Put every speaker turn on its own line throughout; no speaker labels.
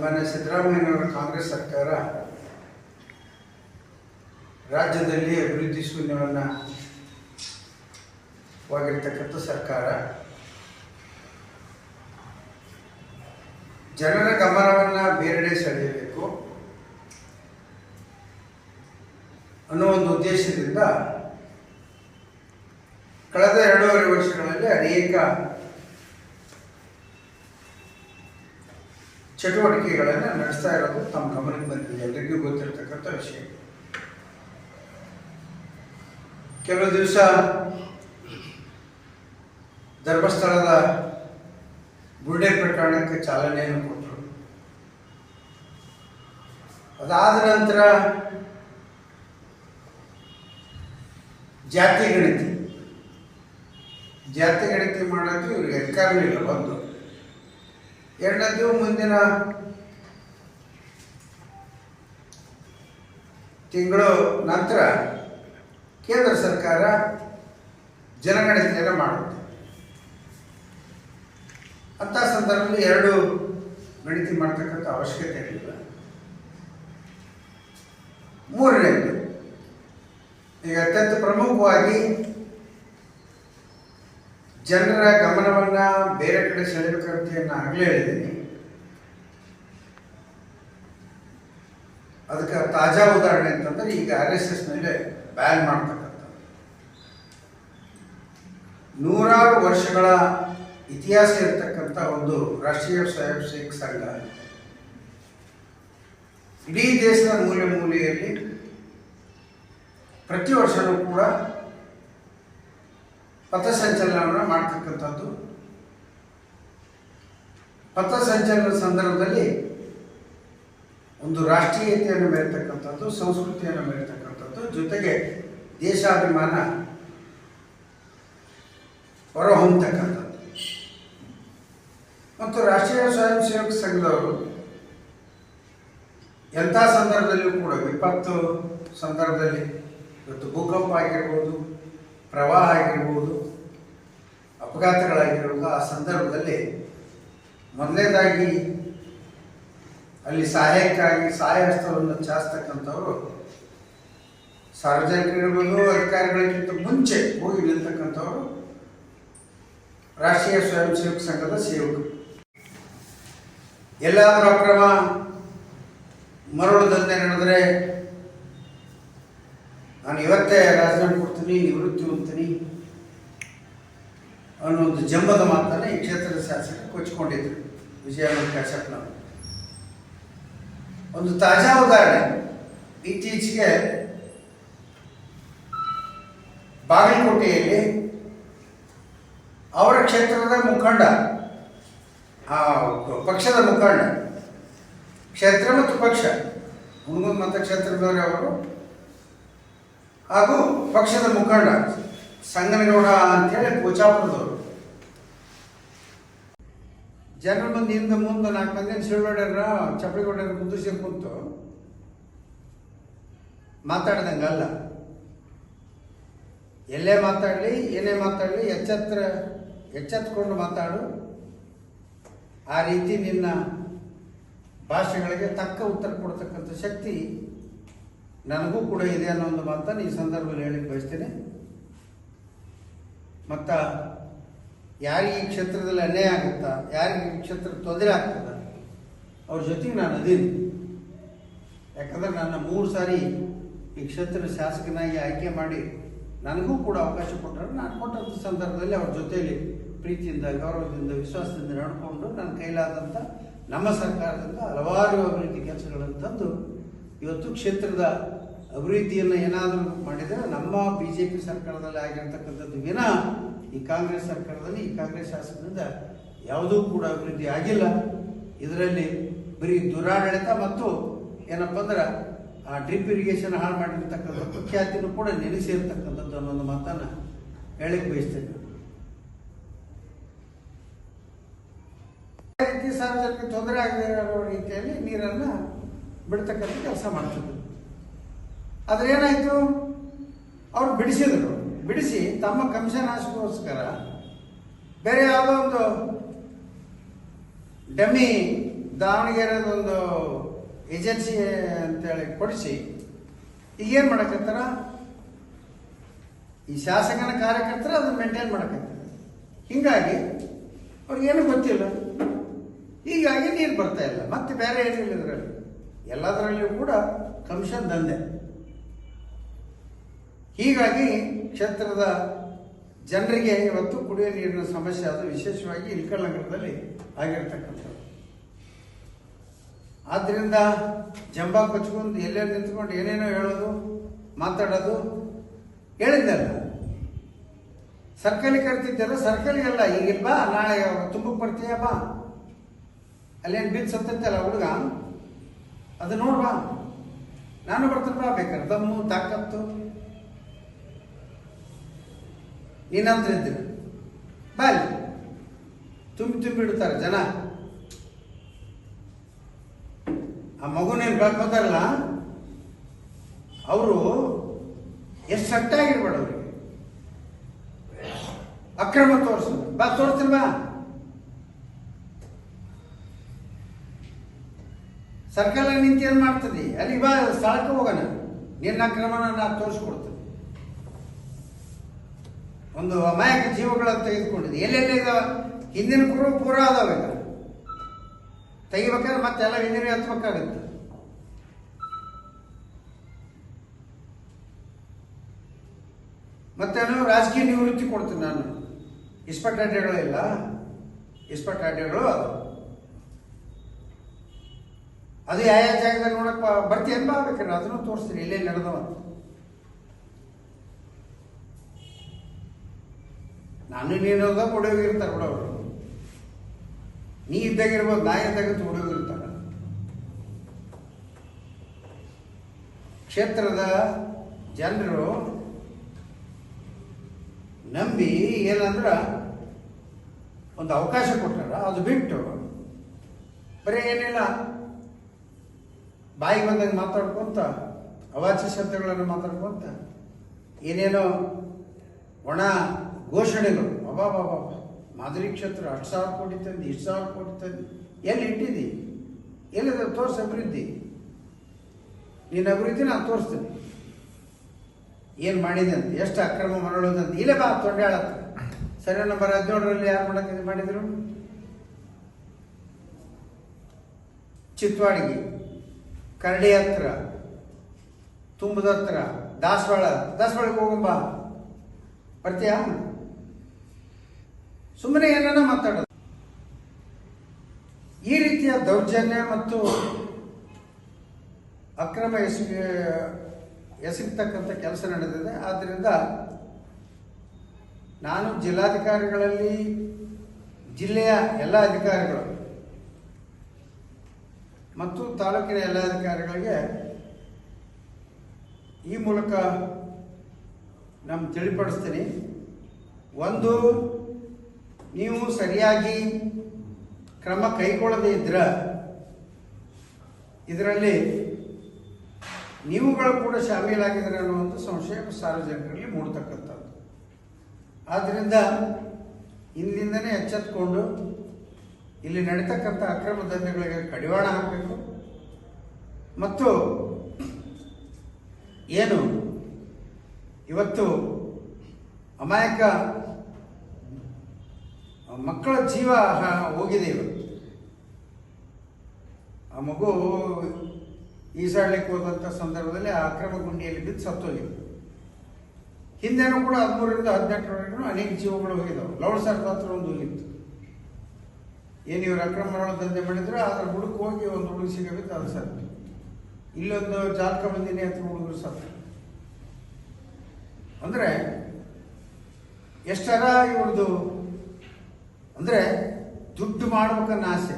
ಮಾನ್ಯ ಸಿದ್ದರಾಮಯ್ಯನವರ ಕಾಂಗ್ರೆಸ್ ಸರ್ಕಾರ ರಾಜ್ಯದಲ್ಲಿ ಅಭಿವೃದ್ಧಿ ಶೂನ್ಯವನ್ನು ವಾಗಿರ್ತಕ್ಕಂಥ ಸರ್ಕಾರ. ಜನರ ಗಮನವನ್ನು ಬೇರೆಡೆ ಸೆಳೆಯಬೇಕು ಅನ್ನೋ ಒಂದು ಉದ್ದೇಶದಿಂದ ಕಳೆದ ಎರಡೂವರೆ ವರ್ಷಗಳಲ್ಲಿ ಅನೇಕ ಚಟುವಟಿಕೆಗಳನ್ನು ನಡೆಸ್ತಾ ಇರೋದು ತಮ್ಮ ಗಮನಕ್ಕೆ ಬಂದಿದೆ. ಎಲ್ಲರಿಗೂ ಗೊತ್ತಿರತಕ್ಕಂಥ ವಿಷಯ. ಕೆಲವು ದಿವಸ ಧರ್ಮಸ್ಥಳದ ಬುರ್ಡೆ ಪ್ರಕರಣಕ್ಕೆ ಚಾಲನೆಯನ್ನು ಕೊಟ್ಟರು. ಅದಾದ ನಂತರ ಜಾತಿ ಗಣತಿ. ಜಾತಿ ಗಣತಿ ಮಾಡೋದು ಇವ್ರಿಗೆ ಅಧಿಕಾರವೂ ಇಲ್ಲ ಒಂದು ಎರಡನೇದು ಮುಂದಿನ ತಿಂಗಳು ನಂತರ ಕೇಂದ್ರ ಸರ್ಕಾರ ಜನಗಣತಿಯನ್ನು ಮಾಡುತ್ತೆ. ಅಂಥ ಸಂದರ್ಭದಲ್ಲಿ ಎರಡು ಗಣತಿ ಮಾಡ್ತಕ್ಕಂಥ ಅವಶ್ಯಕತೆ ಇಲ್ಲ ಮೂರನೇದು, ಈಗ ಅತ್ಯಂತ ಪ್ರಮುಖವಾಗಿ ಜನರ ಗಮನವನ್ನು ಬೇರೆ ಕಡೆ ಸೆಳೆಯಬೇಕಂತ ಆಗ್ಲೇ ಹೇಳಿದ್ದೀನಿ. ಅದಕ್ಕೆ ತಾಜಾ ಉದಾಹರಣೆ ಅಂತಂದ್ರೆ ಈಗ ಆರ್ ಎಸ್ ಎಸ್ ಮೇಲೆ ಬ್ಯಾನ್ ಮಾಡ್ತಕ್ಕಂಥ ನೂರಾರು ವರ್ಷಗಳ ಇತಿಹಾಸ ಇರತಕ್ಕಂಥ ಒಂದು ರಾಷ್ಟ್ರೀಯ ಸ್ವಯಂ ಸೇವಕ ಸಂಘ. ಇಡೀ ದೇಶದ ಮೂಲೆ ಮೂಲೆಯಲ್ಲಿ ಪ್ರತಿ ವರ್ಷವೂ ಕೂಡ ಪಥಸಂಚಲನವನ್ನು ಮಾಡ್ತಕ್ಕಂಥದ್ದು. ಪಥಸಂಚಲನ ಸಂದರ್ಭದಲ್ಲಿ ಒಂದು ರಾಷ್ಟ್ರೀಯತೆಯನ್ನು ಮೆರೆತಕ್ಕಂಥದ್ದು ಸಂಸ್ಕೃತಿಯನ್ನು ಮೆರೆತಕ್ಕಂಥದ್ದು ಜೊತೆಗೆ ದೇಶಾಭಿಮಾನ ಹೊರಹೊಮ್ಮತಕ್ಕಂಥದ್ದು. ಮತ್ತು ರಾಷ್ಟ್ರೀಯ ಸ್ವಯಂ ಸೇವಕ ಸಂಘದವರು ಎಂಥ ಸಂದರ್ಭದಲ್ಲೂ ಕೂಡ ವಿಪತ್ತು ಸಂದರ್ಭದಲ್ಲಿ ಇವತ್ತು ಭೂಕಂಪ ಆಗಿರ್ಬೋದು ಪ್ರವಾಹ ಆಗಿರ್ಬೋದು ಅಪಘಾತಗಳಾಗಿರ್ಬೋದು ಆ ಸಂದರ್ಭದಲ್ಲಿ ಮೊದಲನೇದಾಗಿ ಅಲ್ಲಿ ಸಹಾಯಕ್ಕಾಗಿ ಸಹಾಯ ಹಸ್ತವನ್ನು ಚಾಸ್ತಕ್ಕಂಥವ್ರು ಸಾರ್ವಜನಿಕರಿರ್ಬೋದು ಅಧಿಕಾರಿಗಳಿಗಿಂತ ಮುಂಚೆ ಹೋಗಿ ನಿಲ್ತಕ್ಕಂಥವರು ರಾಷ್ಟ್ರೀಯ ಸ್ವಯಂ ಸೇವಕ ಸಂಘದ ಸೇವಕರು. ಎಲ್ಲಾದರೂ ಅಕ್ರಮ ಮರಳು ದಂಧೆ ನಡೆದರೆ, ನಾನು ಇವತ್ತೇ ರಾಜೀನಾಮೆ ಕೊಡ್ತೀನಿ ನಿವೃತ್ತಿ ಹೊಂದ್ತೀನಿ ಅನ್ನೋ ಒಂದು ಜಂಬದ ಮಾತನ್ನು ಈ ಕ್ಷೇತ್ರದ ಶಾಸಕರು ಕೊಚ್ಚಿಕೊಂಡಿದ್ರು ವಿಜಯಾನಂದ ಕಾಶಪ್ಪನವರು ಒಂದು ತಾಜಾ ಉದಾಹರಣೆ. ಇತ್ತೀಚೆಗೆ ಬಾಗಲಕೋಟೆಯಲ್ಲಿ ಅವರ ಕ್ಷೇತ್ರದ ಮುಖಂಡ, ಆ ಪಕ್ಷದ ಮುಖಂಡ, ಕ್ಷೇತ್ರ ಮತ್ತು ಪಕ್ಷ, ಹುಣಗುಂದ ಮತಕ್ಷೇತ್ರದವರೇ ಅವರು ಹಾಗೂ ಪಕ್ಷದ ಮುಖಂಡ ಸಂಗನಗೌಡ ಅಂತೇಳಿ ಕೋಚಾಪುರದವರು ಜನರ ಮಂದಿ ಹಿಂದೆ ಮುಂದೆ ನಾಲ್ಕು ಮಂದಿ ಸಿಳ್ವಡ್ಯಾರ ಚಪ್ಪಳಿಗೌಡ್ಯಾರ ಕುಂದಿಸಿ ಕುಂತು ಮಾತಾಡ್ದಂಗಲ್ಲ. ಎಲ್ಲೇ ಮಾತಾಡಲಿ, ಏನೇ ಮಾತಾಡಲಿ, ಎಚ್ಚೆತ್ರ, ಎಚ್ಚೆತ್ಕೊಂಡು ಮಾತಾಡು. ಆ ರೀತಿ ನಿನ್ನ ಭಾಷೆಗಳಿಗೆ ತಕ್ಕ ಉತ್ತರ ಕೊಡ್ತಕ್ಕಂಥ ಶಕ್ತಿ ನನಗೂ ಕೂಡ ಇದೆ ಅನ್ನೋ ಒಂದು ಮಾತನ್ನು ಈ ಸಂದರ್ಭದಲ್ಲಿ ಹೇಳಿಕ್ಕೆ ಬಯಸ್ತೇನೆ. ಮತ್ತು ಯಾರಿಗೆ ಈ ಕ್ಷೇತ್ರದಲ್ಲಿ ಅನ್ಯಾಯ ಆಗುತ್ತಾ, ಯಾರಿಗೆ ಈ ಕ್ಷೇತ್ರ ತೊಂದರೆ ಆಗ್ತದ, ಅವ್ರ ಜೊತೆಗೆ ನಾನು ಅದೀನಿ. ಯಾಕಂದ್ರೆ ನನ್ನ ಮೂರು ಸಾರಿ ಈ ಕ್ಷೇತ್ರದ ಶಾಸಕನಾಗಿ ಆಯ್ಕೆ ಮಾಡಿ ನನಗೂ ಕೂಡ ಅವಕಾಶ ಕೊಟ್ಟರೆ ನಾನು ಕೊಟ್ಟಂಥ ಸಂದರ್ಭದಲ್ಲಿ ಅವ್ರ ಜೊತೆಯಲ್ಲಿ ಪ್ರೀತಿಯಿಂದ, ಗೌರವದಿಂದ, ವಿಶ್ವಾಸದಿಂದ ನಡ್ಕೊಂಡು ನನ್ನ ಕೈಲಾದಂಥ ನಮ್ಮ ಸರ್ಕಾರದಿಂದ ಹಲವಾರು ಅಭಿವೃದ್ಧಿ ಕೆಲಸಗಳನ್ನು ತಂದು ಇವತ್ತು ಕ್ಷೇತ್ರದ ಅಭಿವೃದ್ಧಿಯನ್ನು ಏನಾದರೂ ಮಾಡಿದರೆ ನಮ್ಮ ಬಿ ಜೆ ಪಿ ಸರ್ಕಾರದಲ್ಲಿ ಆಗಿರ್ತಕ್ಕಂಥದ್ದು ವಿನ ಈ ಕಾಂಗ್ರೆಸ್ ಸರ್ಕಾರದಲ್ಲಿ, ಈ ಕಾಂಗ್ರೆಸ್ ಶಾಸಕರಿಂದ ಯಾವುದೂ ಕೂಡ ಅಭಿವೃದ್ಧಿ ಆಗಿಲ್ಲ. ಇದರಲ್ಲಿ ಬರೀ ದುರಾಡಳಿತ ಮತ್ತು ಏನಪ್ಪ ಅಂದ್ರೆ ಆ ಡ್ರಿಪ್ ಇರಿಗೇಷನ್ ಹಾಳು ಮಾಡಿರ್ತಕ್ಕಂಥ ಪ್ರಖ್ಯಾತಿನೂ ಕೂಡ ನೆನೆಸಿರ್ತಕ್ಕಂಥದ್ದು ಅನ್ನೋ ಒಂದು ಮಾತನ್ನು ಹೇಳಕ್ಕೆ ಬಯಸ್ತೇನೆ. ಸಾರ್ವಜನಿಕ ತೊಂದರೆ ಆಗದೆ ಇರೋ ರೀತಿಯಲ್ಲಿ ನೀರನ್ನು ಬಿಡ್ತಕ್ಕಂಥ ಕೆಲಸ ಮಾಡ್ತಿದ್ರು. ಆದ್ರೆ ಏನಾಯ್ತು ಅವ್ರು ಬಿಡಿಸಿದ್ರು. ಬಿಡಿಸಿ ತಮ್ಮ ಕಮಿಷನ್ ಬೇರೆ ಯಾವುದೋ ಒಂದು ಡಮ್ಮಿ ಒಂದು ಏಜೆನ್ಸಿ ಅಂತೇಳಿ ಕೊಡಿಸಿ, ಈಗೇನು ಮಾಡಕತ್ತಾರ? ಈ ಶಾಸಕನ ಕಾರ್ಯಕರ್ತರು ಅದನ್ನ ಮೇಂಟೈನ್ ಮಾಡಕತ್ತಾರೆ. ಹಿಂಗಾಗಿ ಅವ್ರಿಗೇನು ಗೊತ್ತಿಲ್ಲ. ಹೀಗಾಗಿ ನೀರು ಬರ್ತಾ ಇಲ್ಲ. ಮತ್ತೆ ಬೇರೆ ಏನಿಲ್ಲ ಇದರಲ್ಲಿ. ಎಲ್ಲದರಲ್ಲಿಯೂ ಕೂಡ ಕಮಿಷನ್ ದಂಧೆ. ಹೀಗಾಗಿ ಕ್ಷೇತ್ರದ ಜನರಿಗೆ ಇವತ್ತು ಕುಡಿಯುವ ನೀರಿನ ಸಮಸ್ಯೆ ಅದು ವಿಶೇಷವಾಗಿ ಇಲ್ಕಲ್ ನಗರದಲ್ಲಿ ಆಗಿರ್ತಕ್ಕಂಥದ್ದು. ಆದ್ದರಿಂದ ಜಂಬಾ ಕೊಚ್ಕೊಂಡು ಎಲ್ಲೆಲ್ಲಿ ನಿಂತ್ಕೊಂಡು ಏನೇನೋ ಹೇಳೋದು, ಮಾತಾಡೋದು ಹೇಳಿದ್ದಲ್ಲ. ಸರ್ಕಲಿಗೆ ಕರ್ತಿದ್ದಲ್ಲ ಸರ್ಕಲಿಗೆಲ್ಲ ಈಗ ಬಾ, ನಾಳೆ ತುಂಬಕ್ಕೆ ಬರ್ತೀಯ ಬಾ. ಅಲ್ಲೇನು ಬಿದ್ದು ಸತ್ತಲ್ಲ ಹುಡುಗ? ಅದು ನೋಡ್ಬಾ. ನಾನು ಬರ್ತೀನಿ ಬಾ ಬೇಕಾದ್ರೆ. ದಮ್ಮು, ತಾಕತ್ತು. ನೀನಂತರ ಇದ್ದೀವಿ ಅಲ್ಲಿ. ತುಂಬಿ ತುಂಬಿ ಇಡ್ತಾರೆ ಜನ. ಆ ಮಗುನೇನು ಬೆಳ್ಕೋತಾರಲ್ಲ ಅವರು ಎಷ್ಟು ಸಟ್ಟಾಗಿರ್ಬೇಡ ಅವ್ರಿಗೆ. ಅಕ್ರಮ ತೋರಿಸೋದು ಬಾ, ತೋರಿಸ್ತೀನಿ ಬಾ. ಸರ್ಕಾರ ನಿಂತು ಏನು ಮಾಡ್ತದೆ? ಅಲ್ಲಿ ಬಾ, ಸ್ಥಳಕ್ಕೆ ಹೋಗೋಣ. ನಿನ್ನ ಕ್ರಮನ ನಾನು ತೋರಿಸ್ಕೊಡ್ತೀನಿ ಒಂದು ಅಮಾಯಕ ಜೀವಗಳನ್ನು ತೆಗೆದುಕೊಂಡಿದೆ. ಎಲ್ಲೆಲ್ಲಿ ಇದಾವ? ಹಿಂದಿನ ಕುರು ಪೂರ ಅದಾವೆ ತೆಗಿಬೇಕಾದ್ರೆ ಮತ್ತೆಲ್ಲ ಹಿಂದಿನ ಹತ್ಬೇಕಾಗುತ್ತೆ ಮತ್ತೇನು? ರಾಜಕೀಯ ನಿವೃತ್ತಿ ಕೊಡ್ತೀನಿ ನಾನು. ಅಡ್ಡೆಗಳು ಇಲ್ಲ. ಇಸ್ಪಟ್ ಅಡ್ಡೆಗಳು ಅದು ಯಾವ ಯಾವ ಜಾಗದಲ್ಲಿ ನೋಡಕ್ ಬರ್ತಿ ಬಾ ಬೇಕಾದ್ರೆ ಅದನ್ನು ತೋರಿಸ್ತೀನಿ. ಇಲ್ಲೇ ನಡೆದವ ನಾನು ನೀನು ಹೋದಾಗ ಹೊಡೆಯೋಗಿರ್ತಾರೆ ಅವರು. ನೀ ಇದ್ದಾಗಿರ್ಬೋದು ನಾ ಕೊಡೋ ಇರ್ತಾರೆ. ಕ್ಷೇತ್ರದ ಜನರು ನಂಬಿ ಏನಂದ್ರೆ ಒಂದು ಅವಕಾಶ ಕೊಟ್ಟಾರ. ಅದು ಬಿಟ್ಟು ಬರೀ ಏನಿಲ್ಲ. ಬಾಯಿ ಬಂದಂಗೆ ಮಾತಾಡ್ಕೊಂತ ಅವಾಚ್ಯ ಶಬ್ದಗಳನ್ನು ಮಾತಾಡ್ಕೊಂತ ಏನೇನೋ ಒಣ ಘೋಷಣೆಗಳು ಅಬಾಬಾಬಾ ಮಾದರಿ ಕ್ಷೇತ್ರ ಹತ್ತು ಸಾವಿರ ಕೋಟಿ ತಂದು, ಇಷ್ಟು ಸಾವಿರ ಕೋಟಿ ತಂದು, ಎಲ್ಲಿ ಇಟ್ಟಿದ್ದಿ? ಎಲ್ಲಿದೆ ತೋರಿಸಿ ಅಭಿವೃದ್ಧಿ. ನಿನ್ನ ಅಭಿವೃದ್ಧಿ ನಾನು ತೋರಿಸ್ತೀನಿ. ಏನು ಮಾಡಿದೆ ಅಂತ, ಎಷ್ಟು ಅಕ್ರಮ ಮರಳೋದಂತ ಇಲ್ಲೇ ಬಾ ತೊಂಡಾಳ ಸರಿ, ನಂಬರ್ ಹದಿನೇಳರಲ್ಲಿ ಯಾರು ಮಾಡಕ್ಕೆ ಮಾಡಿದರು? ಚಿತ್ವಾಡಿಗೆ. ಕರಡಿ ಹತ್ರ, ತುಂಬದ ಹತ್ರ, ದಾಸವಾಳ, ದಾಸವಾಳಕ್ಕೆ ಹೋಗಂಬ ಬರ್ತೀಯಾ? ಸುಮ್ಮನೆ ಏನನ್ನ ಮಾತಾಡೋದು. ಈ ರೀತಿಯ ದೌರ್ಜನ್ಯ ಮತ್ತು ಅಕ್ರಮ ಎಸಗಿ ಎಸಗತಕ್ಕಂಥ ಕೆಲಸ ನಡೆದಿದೆ. ಆದ್ದರಿಂದ ನಾನು ಜಿಲ್ಲಾಧಿಕಾರಿಗಳಲ್ಲಿ, ಜಿಲ್ಲೆಯ ಎಲ್ಲ ಅಧಿಕಾರಿಗಳು ಮತ್ತು ತಾಲೂಕಿನ ಎಲ್ಲ ಅಧಿಕಾರಿಗಳಿಗೆ ಈ ಮೂಲಕ ನಮ್ಮ ತಿಳಿಪಡಿಸ್ತೀನಿ. ಒಂದು, ನೀವು ಸರಿಯಾಗಿ ಕ್ರಮ ಕೈಗೊಳ್ಳದೇ ಇದ್ರ, ಇದರಲ್ಲಿ ನೀವುಗಳು ಕೂಡ ಶಾಮೀಲಾಗಿದ್ದಾರೆ ಅನ್ನುವಂಥ ಸಂಶಯ ಸಾರ್ವಜನಿಕರಲ್ಲಿ ಮೂಡತಕ್ಕಂಥದ್ದು. ಆದ್ದರಿಂದ ಇಲ್ಲಿಂದನೇ ಎಚ್ಚೆತ್ತುಕೊಂಡು ಇಲ್ಲಿ ನಡೀತಕ್ಕಂಥ ಅಕ್ರಮ ದಂಧೆಗಳಿಗೆ ಕಡಿವಾಣ ಹಾಕಬೇಕು. ಮತ್ತು ಏನು? ಇವತ್ತು ಅಮಾಯಕ ಮಕ್ಕಳ ಜೀವ ಹೋಗಿದೆ ಇವತ್ತು. ಆ ಮಗು ಈಸಾಡ್ಲಿಕ್ಕೆ ಹೋದಂಥ ಸಂದರ್ಭದಲ್ಲಿ ಆ ಅಕ್ರಮ ಗುಂಡಿಯಲ್ಲಿ ಬಿದ್ದು ಸತ್ತೋಗಿದೆ. ಹಿಂದೆನೂ ಕೂಡ ಹದಿಮೂರರಿಂದ ಹದಿನೆಂಟರವರೆಗೂ ಅನೇಕ ಜೀವಗಳು ಹೋಗಿದ್ದಾವೆ. ಲೌಡ್ ಸರ್ದ ಹತ್ರ ಒಂದು ಹೋಗಿತ್ತು. ಏನು ಇವರು ಅಕ್ರಮ ದಂಧೆ ಮಾಡಿದ್ರೆ ಅದ್ರ ಹುಡುಕ್ ಹೋಗಿ ಒಂದು ಹುಡುಗ ಸಿಗಬೇಕು, ಅದು ಸತ್ತು ಇಲ್ಲೊಂದು ಜಾಲಕ ಬಂದಿನಿ ಅಂತ ಹುಡುಗರು ಸತ್ತು ಅಂದ್ರೆ, ಎಷ್ಟರ ಇವ್ರದ್ದು ಅಂದ್ರೆ ದುಡ್ಡು ಮಾಡ್ಬೇಕನ್ನ ಆಸೆ.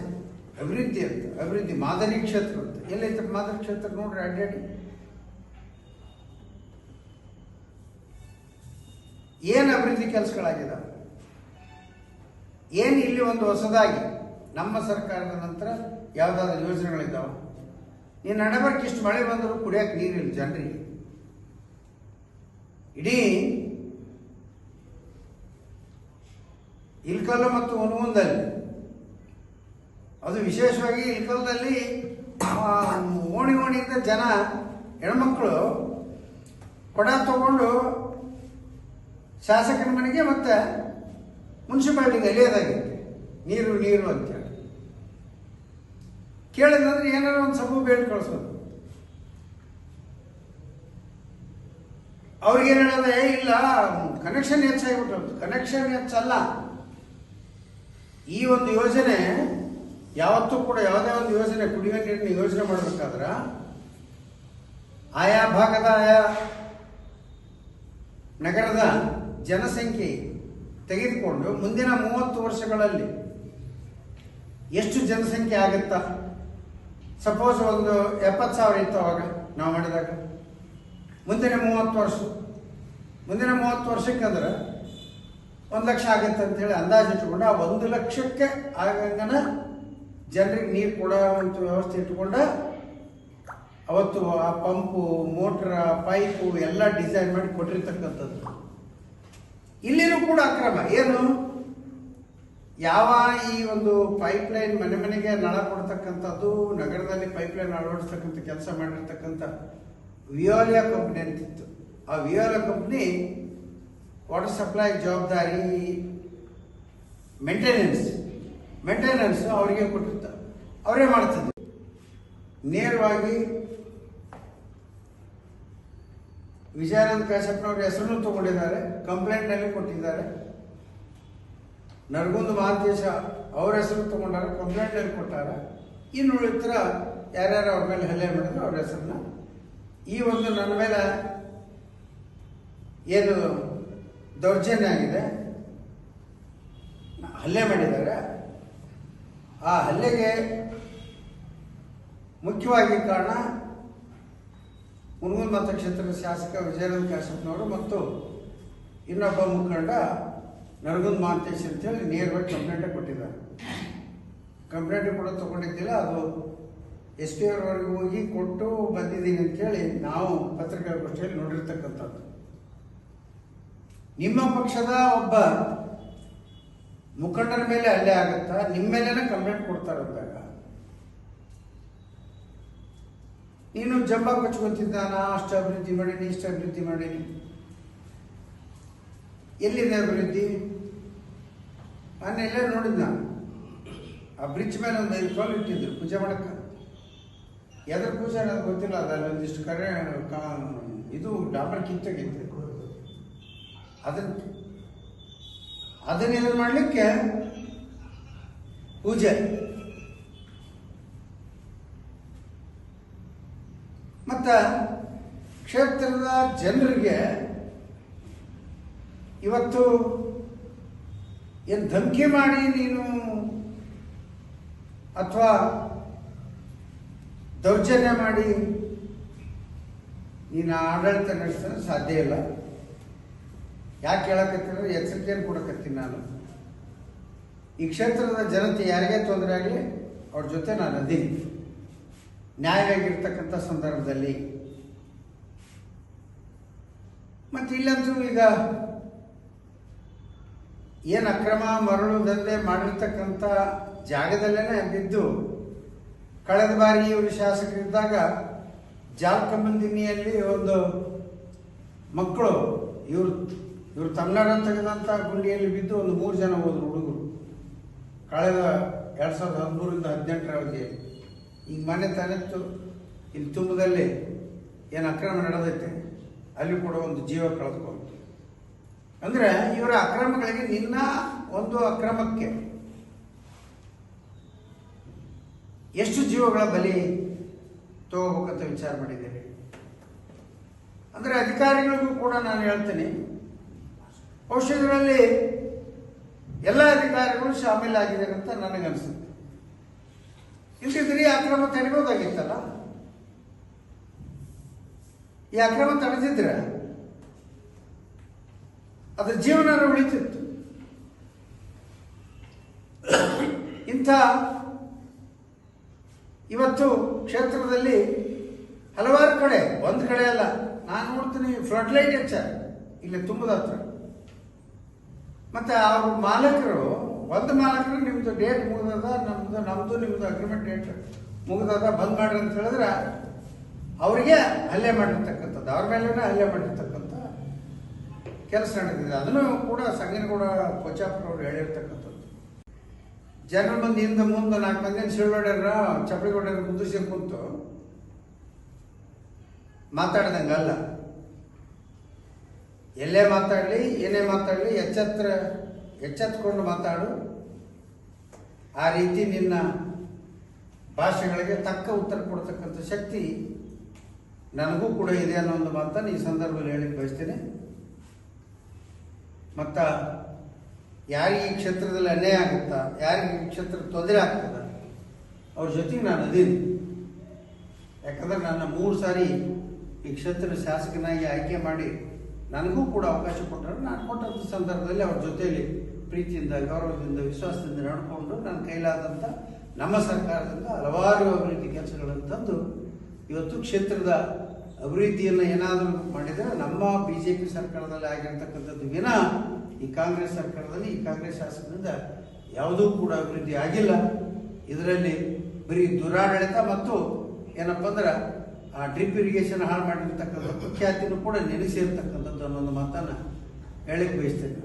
ಅಭಿವೃದ್ಧಿ ಅಂತ, ಅಭಿವೃದ್ಧಿ, ಮಾದರಿ ಕ್ಷೇತ್ರ ಅಂತ. ಎಲ್ಲೈತೆ ಮಾದರಿ ಕ್ಷೇತ್ರ ನೋಡ್ರಿ ಅಡ್ಡಾಡಿ ಏನು ಅಭಿವೃದ್ಧಿ ಕೆಲಸಗಳಾಗಿದ್ದಾವೆ ಏನು ಇಲ್ಲಿ ಒಂದು ಹೊಸದಾಗಿ? ನಮ್ಮ ಸರ್ಕಾರದ ನಂತರ ಯಾವುದಾದ್ರು ಯೋಜನೆಗಳಿದ್ದಾವೆ? ನೀನು ನಡಬರ್ಕ್ ಇಷ್ಟು ಮಳೆ ಬಂದರೂ ಕುಡಿಯೋಕೆ ನೀರಿಲ್ಲ ಜನರಿಗೆ. ಇಡೀ ಇಲ್ಕಲ್ಲು ಮತ್ತು ಹುನಗುಂದಲ್ಲಿ ಅದು ವಿಶೇಷವಾಗಿ ಇಲ್ಕಲ್ದಲ್ಲಿ ಓಣಿ ಓಣಿಯಿಂದ ಜನ, ಹೆಣ್ಮಕ್ಳು ಕೊಡ ತಗೊಂಡು ಶಾಸಕನ ಮನೆಗೆ ಮತ್ತೆ ಮುನ್ಸಿಪಾಲ್ಟಿಗೆ ಅಲಿಯೋದಾಗಿತ್ತು ನೀರು ನೀರು ಅಂತೇಳಿ ಕೇಳಿದಂದ್ರೆ ಏನಾರ ಒಂದು ಸಬು ಬೇಡ ಕಳಿಸೋದು. ಅವ್ರಿಗೇನು ಹೇಳೋದು? ಏ, ಇಲ್ಲ ಕನೆಕ್ಷನ್ ಹೆಚ್ಚಾಗಿಬಿಟ್ಟು ಕನೆಕ್ಷನ್ ಹೆಚ್ಚಲ್ಲ. ಈ ಒಂದು ಯೋಜನೆ ಯಾವತ್ತೂ ಕೂಡ ಯಾವುದೇ ಒಂದು ಯೋಜನೆ, ಕುಡಿಯುವ ನೀರಿನ ಯೋಜನೆ ಮಾಡಬೇಕಾದ್ರೆ ಆಯಾ ಭಾಗದ ಆಯಾ ನಗರದ ಜನಸಂಖ್ಯೆ ತೆಗೆದುಕೊಂಡು ಮುಂದಿನ ಮೂವತ್ತು ವರ್ಷಗಳಲ್ಲಿ ಎಷ್ಟು ಜನಸಂಖ್ಯೆ ಆಗುತ್ತಾ? ಸಪೋಸ್ ಒಂದು ಎಪ್ಪತ್ತು ಸಾವಿರ ಇತ್ತು ಅವಾಗ ನಾವು ಮಾಡಿದಾಗ. ಮುಂದಿನ ಮೂವತ್ತು ವರ್ಷ. ಮುಂದಿನ ಮೂವತ್ತು ವರ್ಷಕ್ಕಂದ್ರೆ ಒಂದು ಲಕ್ಷ ಆಗುತ್ತೆ ಅಂತೇಳಿ ಅಂದಾಜು ಇಟ್ಕೊಂಡು ಆ ಒಂದು ಲಕ್ಷಕ್ಕೆ ಆಗಂಗನ ಜನರಿಗೆ ನೀರು ಕೊಡುವಂಥ ವ್ಯವಸ್ಥೆ ಇಟ್ಕೊಂಡ ಅವತ್ತು ಆ ಪಂಪು, ಮೋಟ್ರ, ಪೈಪು ಎಲ್ಲ ಡಿಸೈನ್ ಮಾಡಿ ಕೊಟ್ಟಿರ್ತಕ್ಕಂಥದ್ದು. ಇಲ್ಲಿನೂ ಕೂಡ ಅಕ್ರಮ. ಏನು? ಯಾವ ಈ ಒಂದು ಪೈಪ್ ಲೈನ್ ಮನೆ ಮನೆಗೆ ನಳ ಕೊಡ್ತಕ್ಕಂಥದ್ದು, ನಗರದಲ್ಲಿ ಪೈಪ್ ಲೈನ್ ಅಳವಡಿಸ್ತಕ್ಕಂಥ ಕೆಲಸ ಮಾಡಿರ್ತಕ್ಕಂಥ ವಿಯೋಲಿಯಾ ಕಂಪ್ನಿ ಅಂತಿತ್ತು. ಆ ವಿಯೋಲಿಯಾ ಕಂಪ್ನಿ ವಾಟರ್ ಸಪ್ಲೈ ಜವಾಬ್ದಾರಿ ಮೇಂಟೆನೆನ್ಸ್ ಮೇಂಟೆನೆನ್ಸ್ ಅವರಿಗೆ ಕೊಟ್ಟಿರ್ತಾರೆ ಅವರೇ ಮಾಡ್ತಿದ್ರು. ನೇರವಾಗಿ ವಿಜಯಾನಂದ ಕಾಶ್ಯಪ್ನವ್ರ ಹೆಸರನ್ನು ತಗೊಂಡಿದ್ದಾರೆ ಕಂಪ್ಲೇಂಟ್ನಲ್ಲಿ ಕೊಟ್ಟಿದ್ದಾರೆ. ನರಗುಂದ ಮಹಾಂತೇಶ ಅವ್ರ ಹೆಸರು ತಗೊಂಡಾರ ಕಂಪ್ಲೇಂಟ್ನಲ್ಲಿ ಕೊಟ್ಟಾರ. ಇನ್ನು ಉಳಿತರ ಯಾರ್ಯಾರು ಅವ್ರ ಮೇಲೆ ಹಲ್ಲೆ ಮಾಡಿದ್ರು ಅವ್ರ ಹೆಸರನ್ನ. ಈ ಒಂದು ನನ್ನ ಮೇಲೆ ಏನು ದೌರ್ಜನ್ಯ ಆಗಿದೆ. ಹಲ್ಲೆ ಮಾಡಿದ್ದಾರೆ. ಆ ಹಲ್ಲೆಗೆ ಮುಖ್ಯವಾಗಿ ಕಾರಣ ಮುನಗುಂದ ಮತಕ್ಷೇತ್ರದ ಶಾಸಕ ವಿಜಯಾನಂದ ಕಾಶಪ್ಪನವರು ಮತ್ತು ಇನ್ನೊಬ್ಬ ಮುಖಂಡ ನರಗುಂದ್ ಮಾಂತೇಶ್ ಅಂತೇಳಿ ನೇರವಾಗಿ ಕಂಪ್ಲೇಂಟ್ ಕೊಟ್ಟಿದ್ದಾರೆ. ಕಂಪ್ಲೇಂಟ್ ಕೂಡ ತಗೊಂಡಿದ್ದಿಲ್ಲ, ಅದು ಎಸ್ ಪಿ ಅವರವರೆಗೆ ಹೋಗಿ ಕೊಟ್ಟು ಬಂದಿದ್ದೀನಿ ಅಂತೇಳಿ ನಾವು ಪತ್ರಿಕಾಗೋಷ್ಠಿಯಲ್ಲಿ ನೋಡಿರ್ತಕ್ಕಂಥದ್ದು. ನಿಮ್ಮ ಪಕ್ಷದ ಒಬ್ಬ ಮುಖಂಡರ ಮೇಲೆ ಅಲ್ಲೇ ಆಗುತ್ತಾ, ನಿಮ್ಮ ಮೇಲೇನೆ ಕಂಪ್ಲೇಂಟ್ ಕೊಡ್ತಾರಂದಾಗ ನೀನು ಜಂಬ ಕೊಚ್ಕೊಂತಿದ್ದಾನ? ಅಷ್ಟು ಅಭಿವೃದ್ಧಿ ಮಾಡೀನಿ, ಇಷ್ಟು ಅಭಿವೃದ್ಧಿ ಮಾಡೀನಿ. ಎಲ್ಲಿದೆ ಅಭಿವೃದ್ಧಿ? ನಾನೆಲ್ಲ ನೋಡಿದ್ ನಾನು ಆ ಬ್ರಿಡ್ಜ್ ಮೇಲೆ ಒಂದು ಐದು ಕಾಲು ಇಟ್ಟಿದ್ರು, ಪೂಜೆ ಮಾಡಕ್ಕೆ. ಎದ್ರ ಪೂಜೆ ಅನ್ನೋದು ಗೊತ್ತಿಲ್ಲ, ಅದರಲ್ಲಿ ಒಂದಿಷ್ಟು ಕರೆ ಇದು ಡಾಬರ್ ಕಿತ್ತೋಗಿತ್ತು. ಅದನ್ನ ಅದನ್ನ ಇದು ಮಾಡಲಿಕ್ಕೆ ಪೂಜೆ. ಮತ್ತ ಕ್ಷೇತ್ರದ ಜನರಿಗೆ ಇವತ್ತು ಏನು ಧಮಕಿ ಮಾಡಿ ನೀನು ಅಥವಾ ದೌರ್ಜನ್ಯ ಮಾಡಿ ನೀನು ಆಡಳಿತ ನಡೆಸಲು ಸಾಧ್ಯ ಇಲ್ಲ. ಯಾಕೆ ಹೇಳಕತ್ತೀರ ಎಚ್ಚರಿಕೆಯನ್ನು ಕೊಡಕತ್ತೀನಿ ನಾನು. ಈ ಕ್ಷೇತ್ರದ ಜನತೆ ಯಾರಿಗೇ ತೊಂದರೆ ಆಗಲಿ, ಅವ್ರ ಜೊತೆ ನಾನು ಅದ್ದೀನಿ ನ್ಯಾಯವಾಗಿರ್ತಕ್ಕಂಥ ಸಂದರ್ಭದಲ್ಲಿ. ಮತ್ತು ಇಲ್ಲಂತೂ ಈಗ ಏನು ಅಕ್ರಮ ಮರಳು ದಂಧೆ ಮಾಡಿರ್ತಕ್ಕಂಥ ಜಾಗದಲ್ಲೇ ಬಿದ್ದು ಕಳೆದ ಬಾರಿ ಇವರು ಶಾಸಕರಿದ್ದಾಗ ಜಾಲ್ಕಂಬಂದಿನಿಯಲ್ಲಿ ಒಂದು ಮಕ್ಕಳು ಇವರು ಇವರು ತಮಿಳ್ನಾಡು ತೆಗೆದಂಥ ಗುಂಡಿಯಲ್ಲಿ ಬಿದ್ದು ಒಂದು ಮೂರು ಜನ ಹೋದ್ರು ಹುಡುಗರು. ಕಳೆದ ಎರಡು ಸಾವಿರದ ಹದಿಮೂರಿಂದ ಹದಿನೆಂಟರ ಅವಧಿಯಲ್ಲಿ ಈಗ ಮನೆ ತಾನಿತ್ತು ಇಲ್ಲಿ ತುಂಬದಲ್ಲಿ ಏನು ಅಕ್ರಮ ನಡೆದೈತೆ, ಅಲ್ಲಿ ಕೂಡ ಒಂದು ಜೀವ ಕಳೆದುಕೊಂಡು. ಅಂದರೆ ಇವರ ಅಕ್ರಮಗಳಿಗೆ ನಿನ್ನ ಒಂದು ಅಕ್ರಮಕ್ಕೆ ಎಷ್ಟು ಜೀವಗಳ ಬಲಿ ತಗೋಬೇಕಂತ ವಿಚಾರ ಮಾಡಿದ್ದೇನೆ ಅಂದರೆ ಅಧಿಕಾರಿಗಳಿಗೂ ಕೂಡ ನಾನು ಹೇಳ್ತೀನಿ, ಔಷಧಗಳಲ್ಲಿ ಎಲ್ಲ ಅಧಿಕಾರಿಗಳು ಶಾಮೀಲಾಗಿದ್ದಾರೆ ಅಂತ ನನಗನ್ಸುತ್ತೆ. ಇಲ್ದಿದ್ರೆ ಈ ಅಕ್ರಮ ತಡಿಬೋದಾಗಿತ್ತಲ್ಲ ಈ ಅಕ್ರಮ ತಡೆದಿದ್ರೆ ಅದು ಜೀವನ ಉಳಿತಿತ್ತು. ಇಂಥ ಇವತ್ತು ಕ್ಷೇತ್ರದಲ್ಲಿ ಹಲವಾರು ಕಡೆ, ಒಂದು ಕಡೆ ಅಲ್ಲ, ನಾನು ನೋಡ್ತೀನಿ ಫ್ಲಡ್ ಲೈಟ್ ಹೆಚ್ಚ ಇಲ್ಲಿ ತುಂಬದ ಹತ್ರ ಮತ್ತೆ ಅವ್ರ ಮಾಲಕರು ಒಂದು ಮಾಲಕರು ನಿಮ್ದು ಡೇಟ್ ಮುಗಿದದ, ನಮ್ದು ನಮ್ಮದು ನಿಮ್ದು ಅಗ್ರಿಮೆಂಟ್ ಡೇಟ್ ಮುಗಿದದ, ಬಂದ್ ಮಾಡ್ರಿ ಅಂತ ಹೇಳಿದ್ರೆ ಅವರಿಗೆ ಹಲ್ಲೆ ಮಾಡಿರ್ತಕ್ಕಂಥದ್ದು, ಅವ್ರ ಮೇಲೆ ಹಲ್ಲೆ ಮಾಡಿರ್ತಕ್ಕಂಥ ಕೆಲಸ ನಡೆದಿದೆ. ಅದನ್ನು ಕೂಡ ಸಂಗೀನಗೌಡ ಕೊಚ್ಚಾಪುರ ಅವರು ಹೇಳಿರ್ತಕ್ಕಂಥದ್ದು. ಜನರ ಮಂದಿ ಹಿಂದೆ ಮುಂದೆ ನಾಲ್ಕು ಮಂದಿ ಸಿಳ್ವಡ್ಯಾರ ಚಪ್ಪಲಿ ಮುದ್ದಿಸಿ ಕುಂತು ಮಾತಾಡ್ದಂಗಲ್ಲ. ಎಲ್ಲೇ ಮಾತಾಡಲಿ, ಏನೇ ಮಾತಾಡಲಿ ಎಚ್ಚೆತ್ರ ಎಚ್ಚೆತ್ಕೊಂಡು ಮಾತಾಡು. ಆ ರೀತಿ ನಿನ್ನ ಭಾಷೆಗಳಿಗೆ ತಕ್ಕ ಉತ್ತರ ಕೊಡ್ತಕ್ಕಂಥ ಶಕ್ತಿ ನನಗೂ ಕೂಡ ಇದೆ ಅನ್ನೋ ಒಂದು ಮಾತನ್ನು ಈ ಸಂದರ್ಭದಲ್ಲಿ ಹೇಳಕ್ಕೆ ಬಯಸ್ತೇನೆ. ಮತ್ತು ಯಾರಿಗೆ ಈ ಕ್ಷೇತ್ರದಲ್ಲಿ ಅನ್ಯಾಯ ಆಗುತ್ತಾ, ಯಾರಿಗೆ ಈ ಕ್ಷೇತ್ರ ತೊಂದರೆ ಆಗ್ತದ, ಅವ್ರ ಜೊತೆಗೆ ನಾನು ಅದೀನಿ ಯಾಕಂದ್ರೆ ನನ್ನ ಮೂರು ಸಾರಿ ಈ ಕ್ಷೇತ್ರ ಶಾಸಕನಾಗಿ ಆಯ್ಕೆ ಮಾಡಿ ನನಗೂ ಕೂಡ ಅವಕಾಶ ಕೊಟ್ಟರು. ನಾನು ಕೊಟ್ಟಂಥ ಸಂದರ್ಭದಲ್ಲಿ ಅವ್ರ ಜೊತೆಯಲ್ಲಿ ಪ್ರೀತಿಯಿಂದ, ಗೌರವದಿಂದ, ವಿಶ್ವಾಸದಿಂದ ನಡ್ಕೊಂಡು ನನ್ನ ಕೈಲಾದಂಥ ನಮ್ಮ ಸರ್ಕಾರದಿಂದ ಹಲವಾರು ಅಭಿವೃದ್ಧಿ ಕೆಲಸಗಳನ್ನು ತಂದು ಇವತ್ತು ಕ್ಷೇತ್ರದ ಅಭಿವೃದ್ಧಿಯನ್ನು ಏನಾದರೂ ಮಾಡಿದರೆ ನಮ್ಮ ಬಿ ಜೆ ಪಿ ಸರ್ಕಾರದಲ್ಲಿ ಆಗಿರ್ತಕ್ಕಂಥದ್ದು ವಿನ ಈ ಕಾಂಗ್ರೆಸ್ ಸರ್ಕಾರದಲ್ಲಿ, ಈ ಕಾಂಗ್ರೆಸ್ ಶಾಸನದಿಂದ ಯಾವುದೂ ಕೂಡ ಅಭಿವೃದ್ಧಿ ಆಗಿಲ್ಲ. ಇದರಲ್ಲಿ ಬರೀ ದುರಾಡಳಿತ ಮತ್ತು ಏನಪ್ಪ ಅಂದ್ರೆ ಆ ಡ್ರಿಪ್ ಇರಿಗೇಷನ್ ಹಾಳು ಮಾಡಿರ್ತಕ್ಕಂಥ ಕುಖ್ಯಾತಿನೂ ಕೂಡ ನೆನೆಸಿರ್ತಕ್ಕಂಥದ್ದು ಅನ್ನೋದು ಮಾತನ್ನು ಹೇಳಕ್ಕೆ ಬಯಸ್ತೇನೆ.